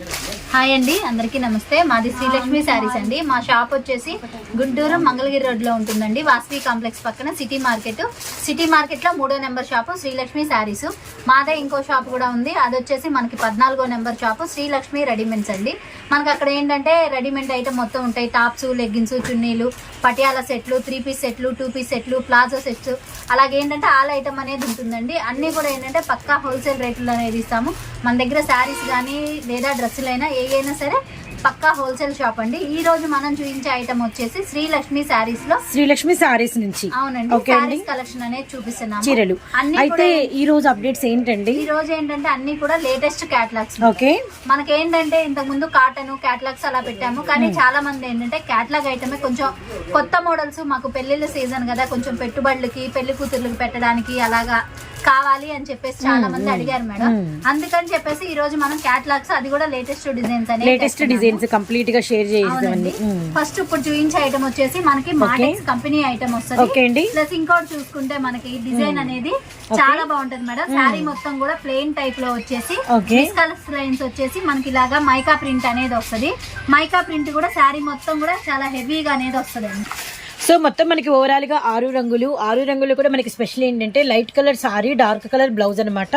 Hi అండి అందరికీ నమస్తే. మాది శ్రీలక్ష్మి శారీస్ అండి. మా షాప్ వచ్చేసి గుంటూరు మంగళగిరి రోడ్లో ఉంటుందండి. వాసవి కాంప్లెక్స్ పక్కన సిటీ మార్కెట్. సిటీ మార్కెట్లో మూడో నెంబర్ షాపు శ్రీలక్ష్మి శారీస్. మాదే ఇంకో షాప్ కూడా ఉంది. అది వచ్చేసి మనకి పద్నాలుగో నెంబర్ షాపు శ్రీలక్ష్మి రెడీమేడ్స్ అండి. మనకి అక్కడ ఏంటంటే రెడీమేడ్ ఐటమ్ మొత్తం ఉంటాయి. టాప్స్ లెగ్గిన్స్ చున్నీలు పటియాల సెట్లు త్రీ పీస్ సెట్లు టూ పీస్ సెట్లు ప్లాజో సెట్స్. అలాగే ఏంటంటే ఆల్ ఐటమ్ అనేది ఉంటుందండి. అన్నీ కూడా ఏంటంటే పక్కా హోల్సేల్ రేట్లు అనేది ఇస్తాము మన దగ్గర శారీస్ కానీ లేదా డ్రెస్ డ్రెస్సులైనా ఏ అయినా సరే పక్కా హోల్సేల్ షాప్ అండి. ఈ రోజు మనం చూపించే ఐటమ్ వచ్చేసి శ్రీలక్ష్మి శారీస్లో శ్రీలక్ష్మి సారీస్ నుంచి. అవునండి. కలెక్షన్ అనేది చూపిస్తున్నాము. చీరలు. అయితే ఈ రోజు అప్డేట్స్ ఏంటండి? ఈ రోజు ఏంటంటే అన్ని కూడా లేటెస్ట్ క్యాటలాగ్స్ ఓకే మనకి ఏంటంటే ఇంతకు ముందు కాటన్ క్యాటలాగ్స్ అలా పెట్టాము. కానీ చాలా మంది ఏంటంటే క్యాటలాగ్ ఐటమే కొంచెం కొత్త మోడల్స్ మాకు పెళ్ళిళ్ళ సీజన్ కదా కొంచెం పెట్టుబడులకి పెళ్ళి కూతుర్లకు పెట్టడానికి అలాగా కావాలి అని చెప్పేసి చాలా మంది అడిగారు మేడం. అందుకని చెప్పేసి ఈ రోజు మనం క్యాటలాగ్స్ అది కూడా లేటెస్ట్ డిజైన్స్ అనేది లేటెస్ట్ డిజైన్స్ కంప్లీట్గా షేర్ చేద్దామండి ఫస్ట్ ఇప్పుడు చూపించే ఐటమ్ వచ్చేసి మనకి మాటెక్స్ కంపెనీ ఐటమ్ వస్తుంది. ప్లస్ ఇంకోటి చూసుకుంటే మనకి డిజైన్ అనేది చాలా బాగుంటది మేడం. శారీ మొత్తం కూడా ప్లెయిన్ టైప్లో వచ్చేసి కలర్స్ లైన్స్ వచ్చేసి మనకి ఇలాగా మైకా ప్రింట్ అనేది వస్తది. మైకా ప్రింట్ కూడా శారీ మొత్తం కూడా చాలా హెవీగా అనేది వస్తుంది సో మొత్తం మనకి ఓవరాల్గా ఆరు రంగులు. ఆరు రంగులు కూడా మనకి స్పెషల్ ఏంటంటే light colour sorry dark colour blouse అనమాట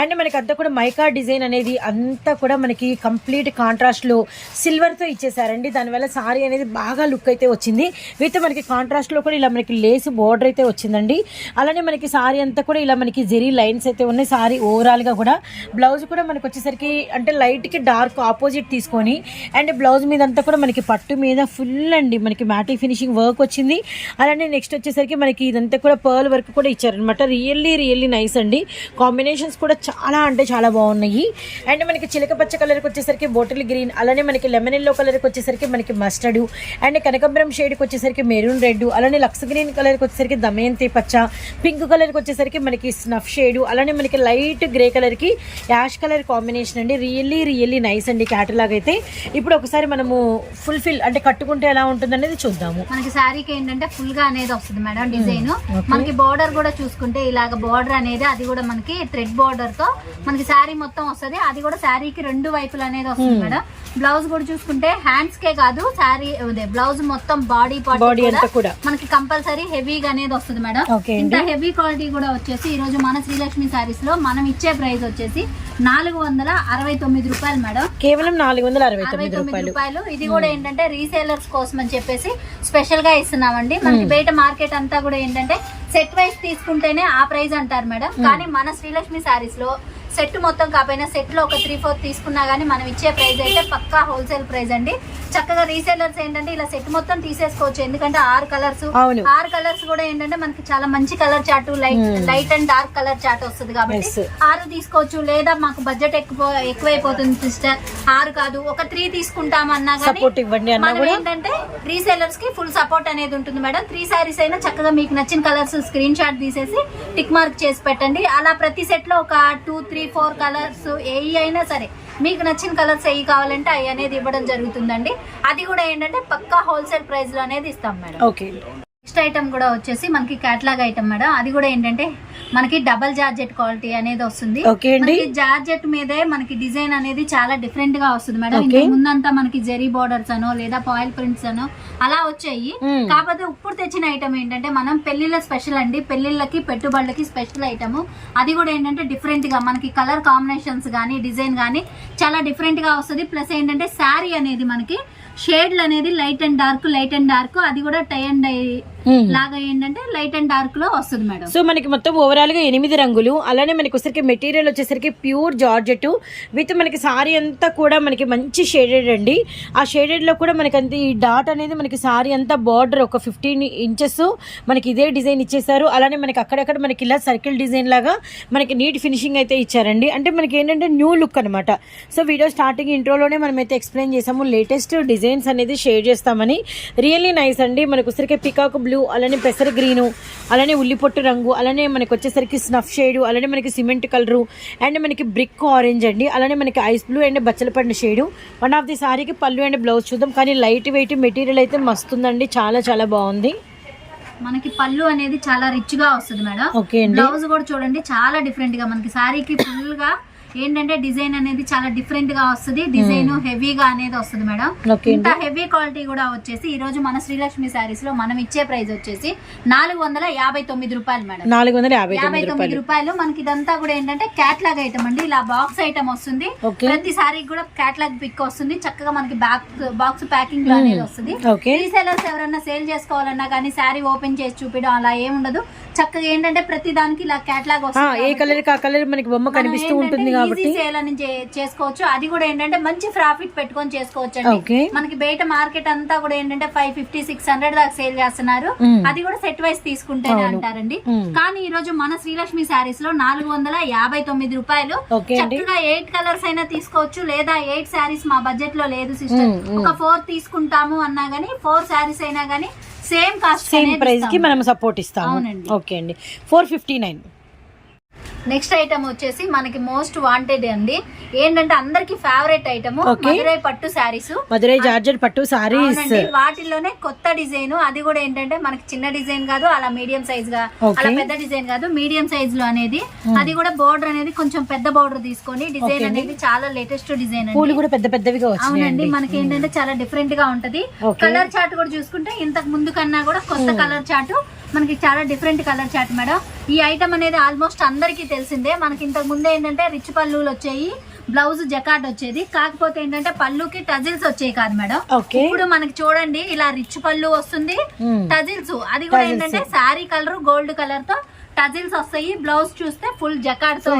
అండ్ మనకి అంతా కూడా మైకా డిజైన్ అనేది అంతా కూడా మనకి కంప్లీట్ కాంట్రాస్ట్లో సిల్వర్తో ఇచ్చేసారండి. దానివల్ల సారీ అనేది బాగా లుక్ అయితే వచ్చింది. విత్ మనకి కాంట్రాస్ట్లో కూడా ఇలా మనకి లేస్ బోర్డర్ అయితే వచ్చిందండి. అలానే మనకి సారీ అంతా కూడా ఇలా మనకి జెరీ లైన్స్ అయితే ఉన్నాయి. సారీ ఓవరాల్గా కూడా. బ్లౌజ్ కూడా మనకి వచ్చేసరికి అంటే లైట్కి డార్క్ ఆపోజిట్ తీసుకొని అండ్ బ్లౌజ్ మీద అంతా కూడా మనకి పట్టు మీద ఫుల్ అండి. మనకి మ్యాటీ ఫినిషింగ్ వర్క్ వచ్చి వచ్చింది. అలానే నెక్స్ట్ వచ్చేసరికి మనకి ఇదంతా కూడా పర్ల్ వర్క్ కూడా ఇచ్చారనమాట రియల్లీ రియల్లీ నైస్ అండి. కాంబినేషన్స్ కూడా చాలా అంటే చాలా బాగున్నాయి. అండ్ మనకి చిలక పచ్చ కలర్కి వచ్చేసరికి బోటిల్ గ్రీన్ అలానే మనకి లెమన్ ఎల్లో కలర్కి వచ్చేసరికి మనకి మస్టర్డ్ అండ్ కనకంబరం షేడ్కి వచ్చేసరికి మెరూన్ రెడ్ అలానే లక్స్ గ్రీన్ కలర్కి వచ్చేసరికి దమయంతి పచ్చ పింక్ కలర్కి వచ్చేసరికి మనకి స్నఫ్ షేడ్ అలానే మనకి లైట్ గ్రే కలర్కి యాష్ కలర్ కాంబినేషన్ అండి. రియల్లీ రియల్లీ నైస్ అండి క్యాటలాగ్ అయితే. ఇప్పుడు ఒకసారి మనము ఫుల్ఫిల్ అంటే కట్టుకుంటే ఎలా ఉంటుంది అనేది చూద్దాము. మనకి శారీకి ఏంటంటే ఫుల్గా అనేది వస్తుంది మేడం డిజైన్ మనకి బార్డర్ కూడా చూసుకుంటే ఇలాగ బార్డర్ అనేది అది కూడా మనకి థ్రెడ్ బార్డర్తో మనకి శారీ మొత్తం వస్తది. అది కూడా శారీకి రెండు వైపులు అనేది వస్తుంది మేడం. బ్లౌజ్ కూడా చూసుకుంటే హ్యాండ్స్ కే కాదు శారీ బ్లౌజ్ మొత్తం బాడీ బాడీ కూడా మనకి కంపల్సరీ హెవీగా అనేది వస్తుంది మేడం. ఇంత హెవీ క్వాలిటీ కూడా వచ్చేసి ఈ రోజు మన శ్రీలక్ష్మి శారీస్లో మనం ఇచ్చే ప్రైస్ వచ్చేసి నాలుగు వందల అరవై తొమ్మిది రూపాయలు మేడం. కేవలం నాలుగు వందల అరవై తొమ్మిది రూపాయలు. రూపాయలు. ఇది కూడా ఏంటంటే రీసేలర్స్ కోసం అని చెప్పేసి స్పెషల్గా ఇస్తున్నామండి. మనకి బయట మార్కెట్ అంతా కూడా ఏంటంటే సెట్ వైస్ తీసుకుంటేనే ఆ ప్రైస్ అంటారు మేడం. కానీ మన శ్రీలక్ష్మి శారీస్లో సెట్ మొత్తం కాకపోయినా సెట్లో ఒక త్రీ ఫోర్ తీసుకున్నా గానీ మనం ఇచ్చే ప్రైస్ అయితే పక్కా హోల్సేల్ ప్రైస్ అండి. చక్కగా రీసేలర్స్ ఏంటంటే ఇలా సెట్ మొత్తం తీసేసుకోవచ్చు. ఎందుకంటే ఆరు కలర్స్ ఆరు కలర్స్ కూడా ఏంటంటే మనకి చాలా మంచి colour chart light light and dark colour chart వస్తుంది కాబట్టి. ఆరు తీసుకోవచ్చు. లేదా మాకు బడ్జెట్ ఎక్కువ ఎక్కువైపోతుంది సిస్టర్ ఆరు కాదు. ఒక త్రీ తీసుకుంటామన్నా కానీ మనం ఏంటంటే రీసేలర్స్కి ఫుల్ సపోర్ట్ అనేది ఉంటుంది మేడం. త్రీ సారీస్ అయినా చక్కగా మీకు నచ్చిన కలర్స్ స్క్రీన్ షాట్ తీసేసి టిక్ మార్క్ చేసి పెట్టండి. అలా ప్రతి సెట్లో ఒక టూ త్రీ ఫోర్ కలర్స్ ఏ అయినా సరే మీకు నచ్చిన కలర్స్ ఏ కావాలంటే అవి అనేది ఇవ్వడం జరుగుతుందండి. అది కూడా ఏంటంటే పక్కా హోల్సేల్ ప్రైస్లో అనేది ఇస్తాం మేడం. ఓకే. నెక్స్ట్ ఐటమ్ కూడా వచ్చేసి మనకి క్యాట్లాగ్ ఐటమ్ మేడం. అది కూడా ఏంటంటే మనకి డబల్ జార్జెట్ క్వాలిటీ అనేది వస్తుంది. మనకి జార్జెట్ మీదే మనకి డిజైన్ అనేది చాలా డిఫరెంట్గా వస్తుంది మేడం. ముందంతా మనకి జెరీ బోర్డర్స్ అనో లేదా పాయిల్ ప్రింట్స్ అనో అలా వచ్చాయి. కాకపోతే ఇప్పుడు తెచ్చిన ఐటమ్ ఏంటంటే మనం పెళ్ళిళ్ళ స్పెషల్ అండి. పెళ్ళిళ్ళకి పెట్టుబడులకి స్పెషల్ ఐటమ్ అది కూడా ఏంటంటే డిఫరెంట్గా మనకి కలర్ కాంబినేషన్స్ కానీ డిజైన్ కానీ చాలా డిఫరెంట్గా వస్తుంది. ప్లస్ ఏంటంటే శారీ అనేది మనకి షేడ్లు అనేది light and dark light and dark అది కూడా టై అండ్ డై లాగా ఏంటంటే లైట్ అండ్ డార్క్లో వస్తుంది మేడం. సో మనకి మొత్తం ఓవరాల్గా ఎనిమిది రంగులు. అలానే మనకి వచ్చేసరికి మెటీరియల్ వచ్చేసరికి ప్యూర్ జార్జెట్ విత్ మనకి సారీ అంతా కూడా మనకి మంచి షేడెడ్ అండి. ఆ షేడెడ్లో కూడా మనకి అంత ఈ డాట్ అనేది మనకి సారీ అంతా బార్డర్ ఒక ఫిఫ్టీన్ ఇంచెస్ మనకి ఇదే డిజైన్ ఇచ్చేసారు అలానే మనకి అక్కడక్కడ మనకి ఇలా సర్కిల్ డిజైన్ లాగా మనకి నీట్ ఫినిషింగ్ అయితే ఇచ్చారండి. అంటే మనకి ఏంటంటే న్యూ లుక్ అనమాట సో వీడియో స్టార్టింగ్ ఇంట్రోలోనే మనం అయితే ఎక్స్ప్లెయిన్ చేసాము లేటెస్ట్ డిజైన్స్ అనేది షేర్ చేస్తామని. రియల్లీ నైస్ అండి. మనకు వచ్చేసరికి పికాక్ బ్లూ అలానే పెసర గ్రీను అలానే ఉల్లిపొట్టు రంగు అలానే మనకి వచ్చేసరికి స్నఫ్ షేడు అలానే మనకి సిమెంట్ కలరు అండ్ మనకి బ్రిక్ ఆరెంజ్ అండి అలానే మనకి ఐస్ బ్లూ అండ్ బచ్చలపండు షేడు. వన్ ఆఫ్ ది సారీకి పళ్ళు అండ్ బ్లౌజ్ చూద్దాం కానీ లైట్ వెయిట్ మెటీరియల్ అయితే మస్తుందండి చాలా చాలా బాగుంది. మనకి పళ్ళు అనేది చాలా రిచ్గా వస్తుంది మేడం. ఓకే అండి. బ్లౌజ్ కూడా చూడండి చాలా డిఫరెంట్గా మనకి శారీకి ఫుల్గా ఏంటంటే డిజైన్ అనేది చాలా డిఫరెంట్గా వస్తుంది. డిజైన్ హెవీగా అనేది వస్తుంది మేడం. ఇంత హెవీ క్వాలిటీ కూడా వచ్చేసి ఈ రోజు మన శ్రీలక్ష్మి శారీస్లో మనం ఇచ్చే ప్రైస్ వచ్చేసి నాలుగు వందల యాభై తొమ్మిది రూపాయలు మేడం. నాలుగు వందల యాభై తొమ్మిది రూపాయలు. మనకి ఇదంతా కూడా ఏంటంటే క్యాట్లాగ్ ఐటమ్ అండి. ఇలా బాక్స్ ఐటమ్ వస్తుంది. ప్రతి సారీ కూడా క్యాట్లాగ్ పిక్ వస్తుంది. చక్కగా మనకి బాక్స్ ప్యాకింగ్లో అనేది వస్తుంది. రీసెలర్స్ ఎవరన్నా సేల్ చేసుకోవాలన్నా కానీ శారీ ఓపెన్ చేసి చూపించడం అలా ఏం ఉండదు చక్కగా ఏంటంటే ప్రతి దానికి ఇలా క్యాట్లాగ్ వస్తుంది ఏ కలర్ ఆ కలర్ మనకి బొమ్మ కనిపిస్తూ ఉంటుంది కాబట్టి సేల్ అని చేసుకోవచ్చు. అది కూడా ఏంటంటే మంచి ప్రాఫిట్ పెట్టుకొని చేసుకోవచ్చు అండి మనకి బయట మార్కెట్ అంతా కూడా ఏంటంటే ఫైవ్ ఫిఫ్టీ సిక్స్ హండ్రెడ్ దాకా సేల్ చేస్తున్నారు. అది కూడా సెట్ వైస్ తీసుకుంటేనే అంటారండి. కానీ ఈ రోజు మన శ్రీలక్ష్మి శారీస్లో నాలుగు వందల యాభై తొమ్మిది రూపాయలు. చక్కగా ఎయిట్ కలర్స్ అయినా తీసుకోవచ్చు. లేదా ఎయిట్ శారీస్ మా బడ్జెట్లో లేదు సిస్టర్. ఒక ఫోర్ తీసుకుంటాము అన్నా గానీ ఫోర్ శారీస్ అయినా గానీ సేమ్ కాస్ట్ సేమ్ ప్రైస్కి మనం సపోర్ట్ ఇస్తాము. అవునండి. ఓకే అండి. Four fifty nine next item వచ్చేసి మనకి మోస్ట్ వాంటెడ్ అండి. ఏంటంటే అందరికి ఫేవరెట్ ఐటమ్. మధురై పట్టు శారీస్. మధురై జార్జెట్ పట్టు సారీస్ అవునండి. వాటిల్లోనే కొత్త డిజైన్. అది కూడా ఏంటంటే మనకి చిన్న డిజైన్ కాదు అలా మీడియం సైజ్గా. అలా పెద్ద డిజైన్ కాదు మీడియం సైజ్లో అనేది. అది కూడా బోర్డర్ అనేది కొంచెం పెద్ద బోర్డర్ తీసుకొని డిజైన్. అనేది చాలా లేటెస్ట్ డిజైన్ పూలు కూడా పెద్ద పెద్దవిగా అవునండి. మనకి ఏంటంటే చాలా డిఫరెంట్గా ఉంటది. కలర్ చార్ట్ కూడా చూసుకుంటే ఇంతకు ముందు కన్నా కూడా కొత్త కలర్ చార్ట్ మనకి చాలా డిఫరెంట్ కలర్ చార్ట్ మేడం. ఈ ఐటమ్ అనేది ఆల్మోస్ట్ అందరికీ తెలిసిందే. మనకి ఇంతకు ముందు ఏంటంటే రిచ్ పళ్ళులు వచ్చాయి బ్లౌజ్ జకాట్ వచ్చేది. కాకపోతే ఏంటంటే పళ్ళుకి టజిల్స్ వచ్చాయి కాదు మేడం. ఇప్పుడు మనకి చూడండి ఇలా రిచ్ పళ్ళు వస్తుంది. టజిల్స్ అది కూడా. ఏంటంటే శారీ కలర్ గోల్డ్ కలర్తో టజిల్స్ వస్తాయి. బ్లౌజ్ చూస్తే ఫుల్ జకాడ్తో.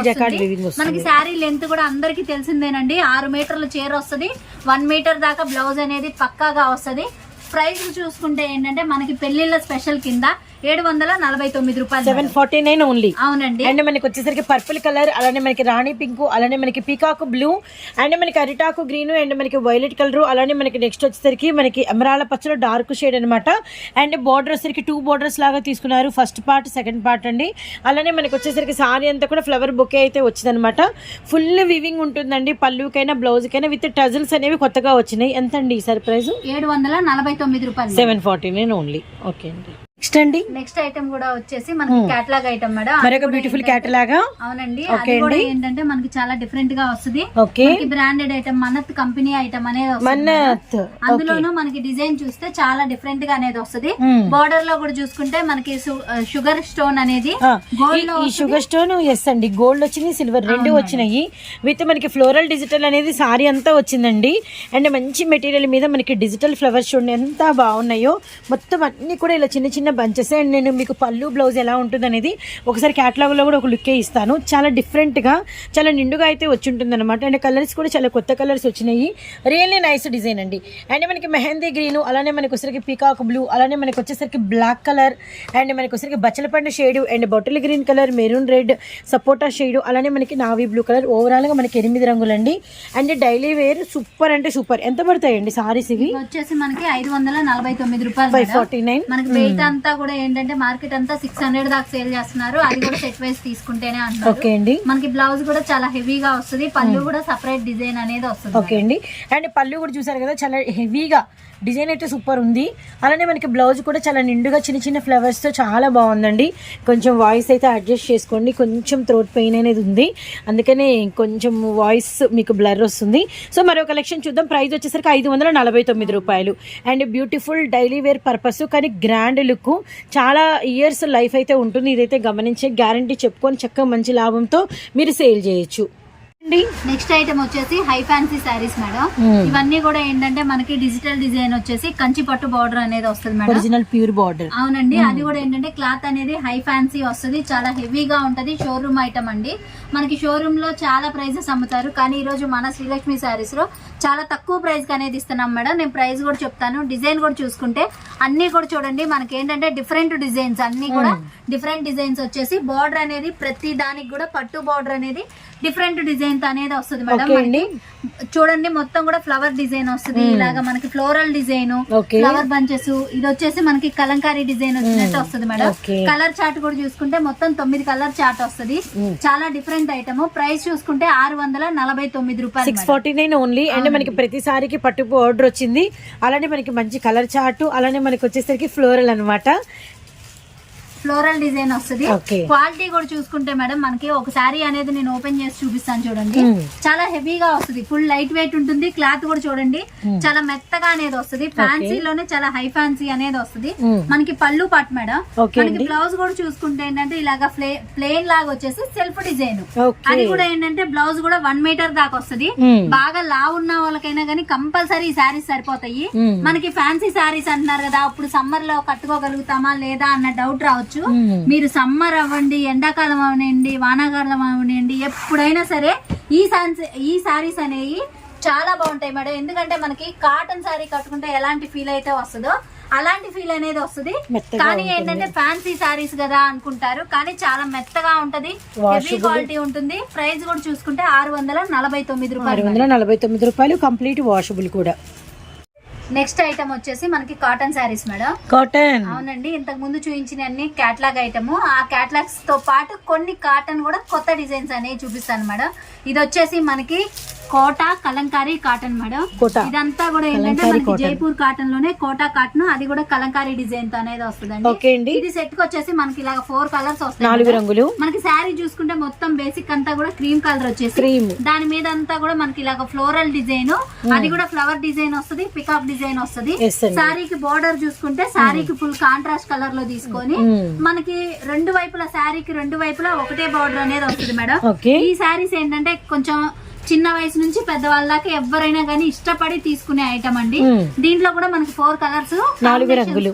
మనకి శారీ లెంత్ కూడా అందరికి తెలిసిందేనండి. ఆరు మీటర్ల చీర వస్తుంది. వన్ మీటర్ దాకా బ్లౌజ్ అనేది పక్కాగా వస్తది. ప్రైస్ చూసుకుంటే ఏంటంటే మనకి పెళ్ళిళ్ళ స్పెషల్ కింద ఏడు వందల నలభై తొమ్మిది రూపాయలు సెవెన్. ఫార్టీ నైన్ ఓన్లీ అవునండి. అండ్ మనకి వచ్చేసరికి పర్పుల్ కలర్ అలానే మనకి రాణి పింక్ అలానే మనకి పీకాక్ బ్లూ అండ్ మనకి అరిటాకు గ్రీన్ అండ్ మనకి వైలెట్ కలర్ అలానే మనకి నెక్స్ట్ వచ్చేసరికి మనకి ఎమరాల పచ్చలో డార్క్ షేడ్ అనమాట అండ్ బార్డర్ వచ్చేసరికి టూ బార్డర్స్ లాగా తీసుకున్నారు. ఫస్ట్ పార్ట్ సెకండ్ పార్ట్ అండి. అలానే మనకి వచ్చేసరికి సారీ అంతా కూడా ఫ్లవర్ బొకే అయితే వచ్చిందనమాట ఫుల్ వివింగ్ ఉంటుందండి. పళ్ళుకైనా బ్లౌజ్కైనా విత్ టజల్స్ అనేవి కొత్తగా వచ్చినాయి. ఎంత అండి ఈ సర్ప్రైజ్ ఏడు వందల నలభై తొమ్మిది రూపాయలు. Seven forty nine only. Okay అండి. నెక్స్ట్ అండి? నెక్స్ట్ ఐటమ్ కూడా వచ్చేసి మనకి క్యాటలాగ్ ఐటమ్ మేడం. మరొక బ్యూటిఫుల్ క్యాటలాగా అవునండి. అది కూడా. ఏంటంటే మనకి చాలా డిఫరెంట్గా వస్తుంది. బ్రాండెడ్ ఐటమ్ మనత్ కంపెనీ ఐటమ్ అనేది. అందులోనూ మనకి డిజైన్ చూస్తే చాలా డిఫరెంట్గా అనేది వస్తుంది. Hmm. బార్డర్లో కూడా చూసుకుంటే మనకి షుగర్ స్టోన్ అనేది గోల్డ్ ఈ- షుగర్ స్టోన్ ఎస్ అండి. గోల్డ్ వచ్చినాయి సిల్వర్ రెండు వచ్చినాయి. విత్ మనకి ఫ్లోరల్ డిజిటల్ అనేది సారీ అంతా వచ్చిందండి. అండ్ మంచి మెటీరియల్ మీద మనకి డిజిటల్ ఫ్లవర్స్ చూడండి ఎంత బాగున్నాయో. మొత్తం అన్ని కూడా ఇలా చిన్న చిన్న బంచెస్ అండ్ నేను మీకు పళ్ళు బ్లౌజ్ ఎలా ఉంటుంది అనేది ఒకసారి catalog లో కూడా ఒక లుక్కే ఇస్తాను. చాలా different గా చాలా నిండుగా అయితే వచ్చి ఉంటుంది అనమాట అండ్ కలర్స్ కూడా చాలా కొత్త కలర్స్ వచ్చినాయి. రియల్లీ నైస్ డిజైన్ అండి. అండ్ మనకి మెహందీ గ్రీన్ అలానే మనకి వచ్చేసరికి పీకాక్ బ్లూ అలానే మనకి వచ్చేసరికి బ్లాక్ కలర్ అండ్ మనకి వచ్చేసరికి బచ్చలపండు shade and బొట్టల green colour maroon red sapota shade అలానే మనకి నావీ బ్లూ కలర్ ఓవరాల్గా మనకి ఎనిమిది రంగులండి. అండ్ డైలీ వేర్ సూపర్ అంటే సూపర్ ఎంత పడతాయండి సారీస్ ఇవి? వచ్చేసి మనకి ఐదు వందల నలభై తొమ్మిది రూపాయలు ఫైవ్. ఫార్టీ నైన్ మనకి బయట అంతా కూడా ఏంటంటే మార్కెట్ అంతా సిక్స్ హండ్రెడ్ దాకా సేల్ చేస్తున్నారు. అది కూడా సెట్ వైస్ తీసుకుంటేనే అంటారు ఓకే అండి. మనకి బ్లౌజ్ కూడా చాలా హెవీగా వస్తుంది. పళ్ళు కూడా సపరేట్ డిజైన్ అనేది వస్తుంది ఓకే అండి. అండ్ పళ్ళు కూడా చూసారు కదా చాలా హెవీగా డిజైన్ అయితే సూపర్ ఉంది. అలానే మనకి బ్లౌజ్ కూడా చాలా నిండుగా చిన్న చిన్న ఫ్లవర్స్తో చాలా బాగుందండి. కొంచెం వాయిస్ అయితే అడ్జస్ట్ చేసుకోండి. కొంచెం థ్రోట్ పెయిన్ అనేది ఉంది. అందుకనే కొంచెం వాయిస్ మీకు బ్లర్ వస్తుంది. సో మరో కలెక్షన్ చూద్దాం. ప్రైస్ వచ్చేసరికి ఐదు వందల నలభై తొమ్మిది రూపాయలు. And beautiful daily wear purpose కానీ గ్రాండ్ లుక్ చాలా ఇయర్స్ లైఫ్ అయితే ఉంటుంది. ఇదైతే గమనించే గ్యారంటీ చెప్పుకొని చక్కగా మంచి లాభంతో మీరు సేల్ చేయొచ్చు. అండి నెక్స్ట్ ఐటమ్ వచ్చేసి హై ఫ్యాన్సీ శారీస్ మేడం ఇవన్నీ కూడా ఏంటంటే మనకి డిజిటల్ డిజైన్ వచ్చేసి కంచి పట్టు బార్డర్ అనేది వస్తుంది మేడం ఒరిజినల్ ప్యూర్ బార్డర్ అవునండి అది కూడా ఏంటంటే క్లాత్ అనేది హై ఫ్యాన్సీ వస్తుంది. చాలా హెవీగా ఉంటది. షోరూమ్ ఐటమ్ అండి. మనకి షోరూమ్లో చాలా ప్రైజెస్ అమ్ముతారు. కానీ ఈ రోజు మన శ్రీలక్ష్మి శారీస్లో చాలా తక్కువ ప్రైస్కి అనేది ఇస్తున్నాం మేడం. నేను ప్రైస్ కూడా చెప్తాను. డిజైన్ కూడా చూసుకుంటే అన్ని కూడా చూడండి. మనకి ఏంటంటే డిఫరెంట్ డిజైన్స్ అన్ని కూడా డిఫరెంట్ డిజైన్స్ వచ్చేసి బార్డర్ అనేది ప్రతి దానికి కూడా పట్టు బార్డర్ అనేది డిఫరెంట్ డిజైన్ అనేది వస్తుంది మేడం. అండి. చూడండి మొత్తం కూడా ఫ్లవర్ డిజైన్ వస్తుంది. ఇలాగా మనకి ఫ్లోరల్ డిజైన్ ఫ్లవర్ బంచెస్ ఇది వచ్చేసి మనకి కలంకారీ డిజైన్ వచ్చినట్టు వస్తుంది మేడం. కలర్ చార్ట్ కూడా చూసుకుంటే మొత్తం తొమ్మిది కలర్ చార్ట్ వస్తుంది. చాలా డిఫరెంట్ ఐటమ్ ప్రైస్ చూసుకుంటే ఆరు వందల నలభై తొమ్మిది రూపాయలు six forty nine only. And మనకి ప్రతిసారికి పట్టు ఆర్డర్ వచ్చింది. అలానే మనకి మంచి కలర్ చార్ట్ అలానే మనకి వచ్చేసరికి ఫ్లోరల్ అన్నమాట. ఫ్లోరల్ డిజైన్ వస్తుంది. క్వాలిటీ కూడా చూసుకుంటే మేడం మనకి ఒక శారీ అనేది నేను ఓపెన్ చేసి చూపిస్తాను చూడండి. చాలా హెవీగా వస్తుంది ఫుల్ లైట్ వెయిట్ ఉంటుంది క్లాత్ కూడా చూడండి చాలా మెత్తగా అనేది వస్తుంది ఫ్యాన్సీలోనే చాలా హై ఫ్యాన్సీ అనేది వస్తుంది. మనకి పళ్ళు పాట్ మేడం మనకి. బ్లౌజ్ కూడా చూసుకుంటే ఏంటంటే ఇలాగా ప్లేన్ లాగా వచ్చేసి సెల్ఫ్ డిజైన్. అది కూడా ఏంటంటే బ్లౌజ్ కూడా వన్ మీటర్ దాకా వస్తుంది. బాగా లా ఉన్న వాళ్ళకైనా కానీ కంపల్సరీ ఈ శారీస్ సరిపోతాయి. మనకి ఫ్యాన్సీ శారీస్ అంటున్నారు కదా అప్పుడు సమ్మర్లో కట్టుకోగలుగుతామా లేదా అన్న డౌట్ రావచ్చు Hmm. మీరు సమ్మర్ అవ్వండి ఎండాకాలం అవనండి వానాకాలం అవనండి ఎప్పుడైనా సరే ఈ శారీ ఈ శారీస్ అనేవి చాలా బాగుంటాయి మేడం. ఎందుకంటే మనకి కాటన్ శారీ కట్టుకుంటే ఎలాంటి ఫీల్ అయితే వస్తుందో అలాంటి ఫీల్ అనేది వస్తుంది. కానీ. ఏంటంటే ఫ్యాన్సీ శారీస్ కదా అనుకుంటారు. కానీ చాలా మెత్తగా ఉంటది. హెవీ. క్వాలిటీ ఉంటుంది. ప్రైస్ కూడా చూసుకుంటే ఆరు వందల నలభై తొమ్మిది రూపాయలు వందల నలభై తొమ్మిది రూపాయలు కంప్లీట్ వాషబుల్ కూడా. నెక్స్ట్ ఐటమ్ వచ్చేసి మనకి కాటన్ శారీస్ మేడం. కాటన్ అవునండి ఇంతకు ముందు చూపించిన అన్ని క్యాట్లాగ్ ఐటమ్ ఆ క్యాట్లాగ్స్తో పాటు కొన్ని కాటన్ కూడా కొత్త డిజైన్స్ అనేవి చూపిస్తాను మేడం. ఇది వచ్చేసి మనకి కోటా కలంకారీ కాటన్ మేడం. ఇదంతా కూడా ఏంటంటే మనకి. జైపూర్ కాటన్లోనే కోటా కాటన్ అది కూడా కలంకారీ డిజైన్తో అనేది వస్తుందండి. అండి. ఇది సెట్కి వచ్చేసి మనకి ఇలాగ ఫోర్ కలర్స్ వస్తాయి నాలుగు. రంగులు. మనకి శారీ చూసుకుంటే మొత్తం బేసిక్ అంతా కూడా క్రీమ్ కలర్ వచ్చేసి. క్రీమ్. దాని మీద అంతా కూడా మనకి ఇలాగ ఫ్లోరల్ డిజైన్ అది కూడా ఫ్లవర్ డిజైన్ వస్తుంది పికాక్ డిజైన్ వస్తుంది. శారీకి బోర్డర్ చూసుకుంటే శారీకి ఫుల్ కాంట్రాస్ట్ కలర్లో తీసుకొని. మనకి రెండు వైపులా శారీకి రెండు వైపులా ఒకటే బార్డర్ అనేది వస్తుంది మేడం. ఈ శారీస్ ఏంటంటే కొంచెం చిన్న వయసు నుంచి పెద్దవాళ్ళ దాకా ఎవరైనా కానీ ఇష్టపడి తీసుకునే ఐటమ్ అండి. దీంట్లో కూడా మనకి ఫోర్ కలర్స్.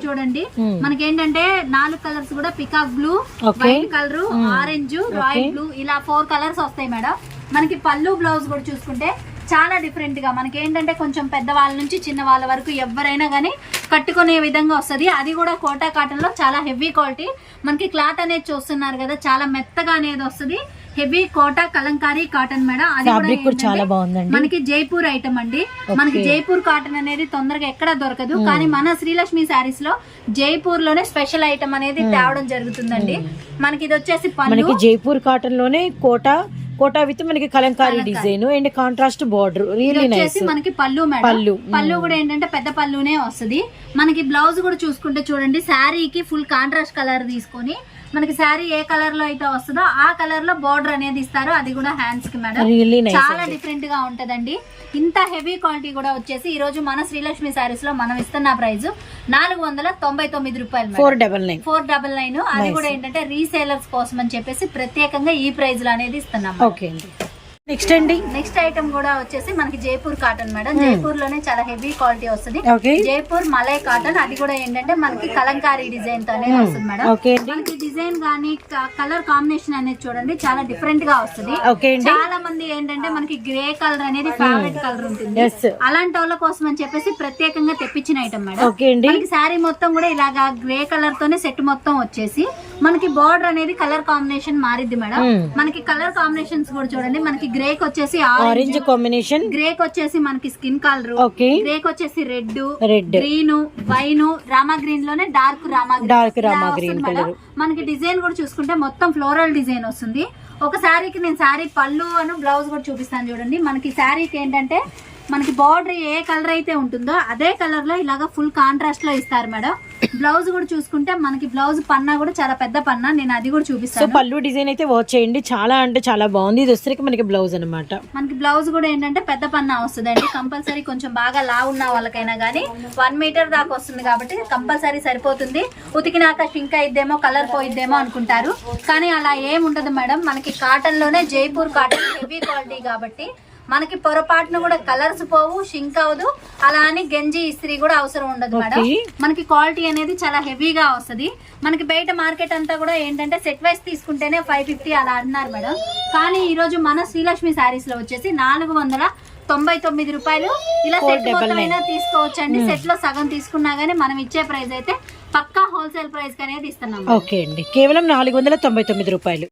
చూడండి మ్మ్. మనకి ఏంటంటే నాలుగు కలర్స్ కూడా peacock blue. White colour orange royal blue ఇలా ఫోర్ కలర్స్ వస్తాయి మేడం మనకి పళ్ళు బ్లౌజ్ కూడా చూసుకుంటే చాలా డిఫరెంట్గా మనకి ఏంటంటే కొంచెం పెద్ద వాళ్ళ నుంచి చిన్న వాళ్ళ వరకు ఎవరైనా కానీ కట్టుకునే విధంగా వస్తది అది కూడా కోటా కాటన్లో చాలా హెవీ క్వాలిటీ మనకి క్లాత్ అనేది చూస్తున్నారు కదా చాలా మెత్తగా అనేది వస్తది heavy Kota Kalamkari cotton madam. అది కూడా చాలా బాగుందండి. మనకి జైపూర్ ఐటమ్ అండి. మనకి జైపూర్ కాటన్ అనేది తొందరగా ఎక్కడ దొరకదు. కానీ మన శ్రీలక్ష్మి శారీస్లో జైపూర్లోనే స్పెషల్ ఐటమ్ అనేది తేవడం జరుగుతుందండి. మనకి ఇది వచ్చేసి మనకి జైపూర్ కాటన్లోనే కోటా కోటా విత్ మనకి Kalamkari design and contrast border really nice మనకి పళ్ళు మేడం. పళ్ళు. పళ్ళు కూడా ఏంటంటే పెద్ద పళ్ళునే వస్తది. మనకి బ్లౌజ్ కూడా చూసుకుంటే చూడండి శారీకి ఫుల్ కాంట్రాస్ట్ కలర్ తీసుకొని మనకి శారీ ఏ కలర్లో అయితే వస్తుందో ఆ కలర్లో బార్డర్ అనేది ఇస్తారు. అది కూడా హ్యాండ్స్కి మేడం. చాలా డిఫరెంట్గా ఉంటదండి. ఇంత హెవీ క్వాలిటీ కూడా వచ్చేసి ఈ రోజు మన శ్రీలక్ష్మి శారీస్లో మనం ఇస్తున్న ప్రైస్ నాలుగు వందల తొంభై తొమ్మిది రూపాయలు. Four double nine four double nine అది కూడా ఏంటంటే రీసేలర్స్ కోసం అని చెప్పేసి ప్రత్యేకంగా ఈ ప్రైజ్లో అనేది ఇస్తున్నాం ఓకే అండి. నెక్స్ట్ అండి. నెక్స్ట్ ఐటమ్ కూడా వచ్చేసి మనకి జైపూర్ కాటన్ మేడం జైపూర్లోనే చాలా హెవీ క్వాలిటీ వస్తుంది. జైపూర్ మలై కాటన్ అది కూడా ఏంటంటే మనకి కలంకారీ డిజైన్తో అనేది వస్తుంది మేడం మనకి డిజైన్ గానీ కలర్ కాంబినేషన్ అనేది చూడండి చాలా డిఫరెంట్గా వస్తుంది. చాలా మంది ఏంటంటే మనకి గ్రే కలర్ అనేది ఫేవరెట్ కలర్ ఉంటుంది. ఎస్ అలాంటి వాళ్ళ కోసం అని చెప్పేసి ప్రత్యేకంగా తెప్పించిన ఐటమ్ మేడం మనకి శారీ మొత్తం కూడా ఇలాగా గ్రే కలర్ తోనే సెట్ మొత్తం వచ్చేసి మనకి బార్డర్ అనేది కలర్ కాంబినేషన్ మారిద్ది మేడం Hmm. మనకి కలర్ కాంబినేషన్స్ కూడా చూడండి. మనకి గ్రే కి వచ్చేసి ఆరెంజ్ కాంబినేషన్ గ్రే కి వచ్చేసి మనకి స్కిన్ కలర్ ఓకే గ్రే కి వచ్చేసి red red green wine Rama గ్రీన్లోనే dark Rama green ఇలా రామా మేడం. colour. మనకి డిజైన్ కూడా చూసుకుంటే మొత్తం ఫ్లోరల్ డిజైన్ వస్తుంది. ఒక శారీకి నేను శారీ పళ్ళు అను బ్లౌజ్ కూడా చూపిస్తాను చూడండి. మనకి శారీకి ఏంటంటే మనకి బార్డర్ ఏ కలర్ అయితే ఉంటుందో అదే కలర్లో ఇలాగా ఫుల్ కాంట్రాస్ట్లో ఇస్తారు మేడం. బ్లౌజ్ కూడా చూసుకుంటే మనకి బ్లౌజ్ పన్నా కూడా చాలా పెద్ద పన్నా. నేను అది కూడా సో చూపిస్తాను పళ్ళు డిజైన్ అయితే వాచ్ చేయండి. చాలా అంటే చాలా బాగుంది. ఇది మనకి బ్లౌజ్ అనమాట మనకి బ్లౌజ్ కూడా ఏంటంటే పెద్ద పన్నా వస్తుందండి. కంపల్సరీ కొంచెం బాగా లా ఉన్న వాళ్ళకైనా కానీ వన్ మీటర్ దాకా వస్తుంది కాబట్టి కంపల్సరీ సరిపోతుంది. ఉతికినాక షింక్ అయిద్దేమో కలర్ పోయిద్దేమో అనుకుంటారు. కానీ అలా ఏం ఉండదు మేడం. మనకి కాటన్లోనే జైపూర్ కాటన్ హెవీ క్వాలిటీ కాబట్టి మనకి పొరపాటును కూడా కలర్స్ పోవు షింక్ అవ్వదు. అలా అని గంజి ఇస్త్రీ కూడా అవసరం ఉండదు మేడం. మనకి క్వాలిటీ అనేది చాలా హెవీగా వస్తది. మనకి బయట మార్కెట్ అంతా కూడా ఏంటంటే సెట్ వైస్ తీసుకుంటేనే ఫైవ్ ఫిఫ్టీ అలా అన్నారు మేడం. కానీ ఈ రోజు మన శ్రీలక్ష్మి శారీస్లో వచ్చేసి నాలుగు వందల తొంభై తొమ్మిది రూపాయలు. ఇలా సెట్ double మొత్తం nine. అయినా తీసుకోవచ్చండి. సెట్లో సగం తీసుకున్నా గానీ మనం ఇచ్చే ప్రైస్ అయితే పక్కా హోల్సేల్ ప్రైస్ అనేది ఇస్తున్నాం ఓకే అండి. కేవలం నాలుగు వందల తొంభై తొమ్మిది రూపాయలు.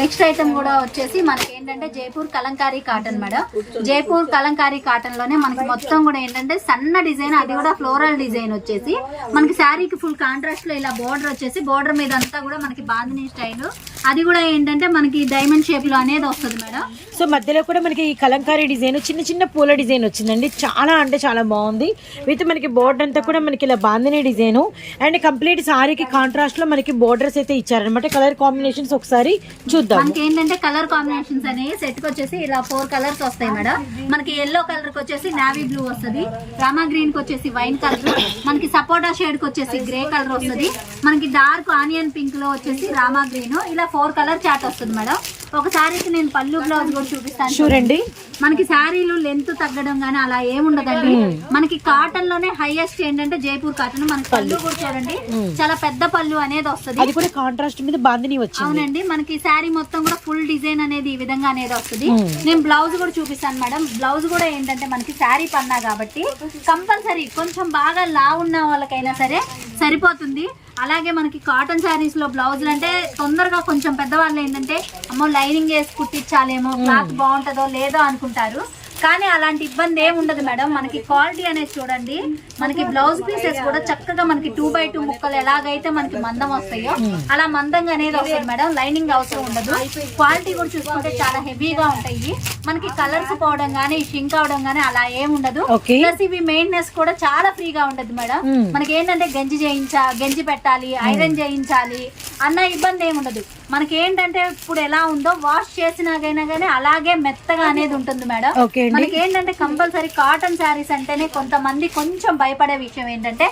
నెక్స్ట్ ఐటమ్ కూడా వచ్చేసి మనకి ఏంటంటే జైపూర్ కలంకారీ కాటన్ మేడం. జైపూర్ కలంకారీ కాటన్లోనే మనకి మొత్తం కూడా ఏంటంటే సన్న డిజైన్ అది కూడా ఫ్లోరల్ డిజైన్ వచ్చేసి. మనకి శారీకి ఫుల్ కాంట్రాస్ట్లో ఇలా బోర్డర్ వచ్చేసి బోర్డర్ మీద అంతా కూడా మనకి బాందిని స్టైల్. అది కూడా ఏంటంటే మనకి డైమండ్ షేప్లో అనేది వస్తుంది మేడం. సో మధ్యలో కూడా మనకి ఈ కలంకారీ డిజైన్ చిన్న చిన్న పూల డిజైన్ వచ్చిందండి. చాలా అంటే చాలా బాగుంది. విత్ మనకి బోర్డర్ అంతా కూడా మనకి ఇలా బాందిని డిజైన్. అండ్ కంప్లీట్ సారీకి కాంట్రాస్ట్లో మనకి బోర్డర్స్ అయితే ఇచ్చారనమాట కలర్ కాంబినేషన్స్ ఒకసారి చూద్దాం. మనకి ఏంటంటే కలర్ కాంబినేషన్స్ అనేవి సెట్కి వచ్చేసి ఇలా ఫోర్ కలర్స్ వస్తాయి మేడం. మనకి ఎల్లో కలర్కి వచ్చేసి నావీ బ్లూ వస్తుంది. రామా గ్రీన్కి వచ్చేసి వైన్ కలర్. మనకి సపోటా షేడ్కి వచ్చేసి గ్రే కలర్ వస్తుంది. మనకి డార్క్ ఆనియన్ పింక్లో వచ్చేసి రామా గ్రీన్ ఇలా ఫోర్ కలర్ చాట్ వస్తుంది మేడం. ఒక సారీకి నేను పళ్ళు బ్లౌజ్ కూడా చూపిస్తాను. చూడండి. మనకి శారీలు లెంత్ తగ్గడం గానీ అలా ఏముండదండి. మనకి కాటన్లోనే హైయెస్ట్ ఏంటంటే జైపూర్ కాటన్ మనకి పళ్ళు. కూడా చూడండి. చాలా పెద్ద పళ్ళు అనేది వస్తుంది. అది కూడా కాంట్రాస్ట్ మీద బాందిని వచ్చింది. అవునండి. మనకి శారీ మొత్తం కూడా ఫుల్ డిజైన్ అనేది ఈ విధంగా అనేది వస్తుంది. నేను బ్లౌజ్ కూడా చూపిస్తాను మేడం. బ్లౌజ్ కూడా ఏంటంటే మనకి శారీ పన్నా కాబట్టి కంపల్సరీ కొంచెం బాగా లా ఉన్న వాళ్ళకైనా సరే సరిపోతుంది. అలాగే మనకి కాటన్ శారీస్లో బ్లౌజులు అంటే తొందరగా కొంచెం పెద్దవాళ్ళు ఏంటంటే అమ్మో లైనింగ్ వేసి కుట్టించాలేమో క్లాత్ బాగుంటుందో లేదో అనుకుంటారు. కానీ అలాంటి ఇబ్బంది ఏమి ఉండదు మేడం. మనకి క్వాలిటీ అనేది చూడండి మనకి బ్లౌజ్ పీసెస్ కూడా చక్కగా మనకి టూ బై టూ ముక్కలు ఎలాగైతే మనకి మందం వస్తాయో అలా మందంగా అనేది వస్తుంది మేడం. లైనింగ్ అవసరం ఉండదు. క్వాలిటీ కూడా చూసుకుంటే చాలా హెవీగా ఉంటాయి. మనకి కలర్స్ పోవడం గానీ షింక్ అవడం గానీ అలా ఏమి ఉండదు. ప్లస్ ఇవి మెయింటెనెన్స్ కూడా చాలా ఫ్రీగా ఉంటది మేడం. Hmm. మనకి ఏంటంటే గంజి చేయించా గంజి పెట్టాలి ఐరన్ చేయించాలి అన్న ఇబ్బంది ఏమి ఉండదు. మనకి ఏంటంటే ఇప్పుడు ఎలా ఉందో వాష్ చేసినాకైనా కానీ అలాగే మెత్తగా అనేది ఉంటుంది మేడం. మనకి ఏంటంటే కంపల్సరీ కాటన్ శారీస్ అంటేనే కొంతమంది కొంచెం భయపడే విషయం ఏంటంటే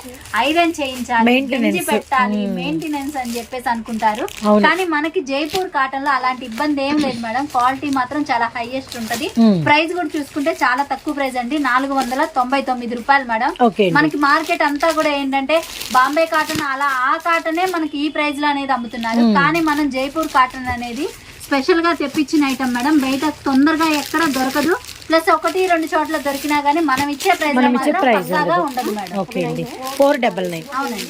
ఐరన్ చేయించాలి. గంజి పెట్టాలి మెయింటెనెన్స్ అని చెప్పేసి అనుకుంటారు. కానీ మనకి జైపూర్ కాటన్లో అలాంటి ఇబ్బంది ఏం లేదు మేడం. క్వాలిటీ మాత్రం చాలా హైయెస్ట్ ఉంటది. ప్రైస్ కూడా చూసుకుంటే చాలా తక్కువ ప్రైస్ అండి. నాలుగు వందల తొంభై తొమ్మిది రూపాయలు మేడం. మనకి మార్కెట్ అంతా కూడా ఏంటంటే బాంబే కాటన్ అలా ఆ కాటనే మనకి ఈ ప్రైస్లో అనేది అమ్ముతున్నారు. కానీ మనం జైపూర్ కాటన్ అనేది స్పెషల్గా తెప్పించిన ఐటమ్ మేడం బయట తొందరగా ఎక్కడ దొరకదు. ప్లస్ ఒకటి రెండు చోట్ల దొరికినా గానీ మనం ఇచ్చే ప్రైస్ ఉండదు. మేడం ఫోర్ డబల్ నైన్ అవునండి.